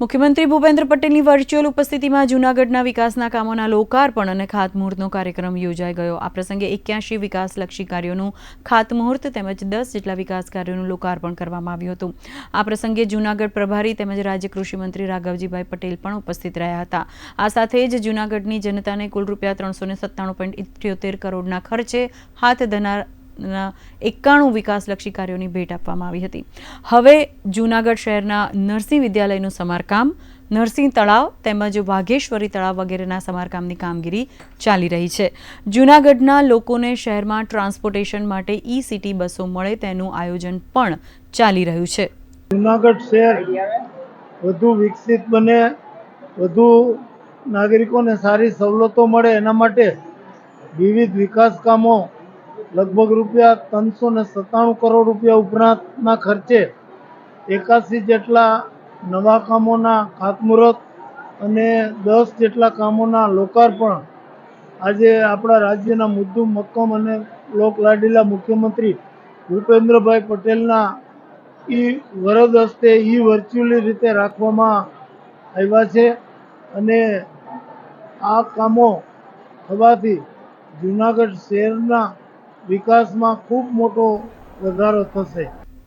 મુખ્યમંત્રી ભૂપેન્દ્ર પટેલની વર્ચ્યુઅલ ઉપસ્થિતિમાં જૂનાગઢના વિકાસના કામોના લોકાર્પણ અને ખાતમુહૂર્તનો કાર્યક્રમ યોજાઈ ગયો. આ પ્રસંગે એક્યાસી વિકાસલક્ષી કાર્યોનું ખાતમુહૂર્ત તેમજ દસ જેટલા વિકાસ કાર્યોનું લોકાર્પણ કરવામાં આવ્યું હતું. આ પ્રસંગે જૂનાગઢ પ્રભારી તેમજ રાજ્ય કૃષિમંત્રી રાઘવજીભાઈ પટેલ પણ ઉપસ્થિત રહ્યા હતા. આ સાથે જ જૂનાગઢની જનતાને કુલ રૂપિયા ત્રણસો સત્તાણું પોઈન્ટ ઇઠ્યોતેર કરોડના ખર્ચે હાથ ધરનાર એકાણું વિકાસલક્ષી કાર્યોની ભેટ આપવામાં આવી હતી. હવે જૂનાગઢ શહેરના નરસિંહ વિદ્યાલયનું સમારકામ, નરસિંહ તળાવ તેમજ વાઘેશ્વરી તળાવ વગેરેના સમારકામની કામગીરી ચાલી રહી છે. જૂનાગઢના લોકોને શહેરમાં ટ્રાન્સપોર્ટેશન માટે ઈ સિટી બસો મળે તેનું આયોજન પણ ચાલી રહ્યું છે. જુનાગઢ શહેર વધુ વિકસિત બને, વધુ નાગરિકોને સારી સવલતો મળે એના માટે વિવિધ વિકાસ કામો લગભગ રૂપિયા ત્રણસો ને સત્તાણું કરોડ રૂપિયા ઉપરાંતના ખર્ચે એકાસી જેટલા નવા કામોના ખાતમુહૂર્ત અને દસ જેટલા કામોના લોકાર્પણ આજે આપણા રાજ્યના મુદ્દુ મક્કમ અને લોકલાડીલા મુખ્યમંત્રી ભૂપેન્દ્રભાઈ પટેલના ઈ વરદ હસ્તે ઈ વર્ચ્યુઅલી રીતે રાખવામાં આવ્યા છે અને આ કામો થવાથી જુનાગઢ શહેરના વિકાસમાં ખૂબ મોટો વધારો થશે.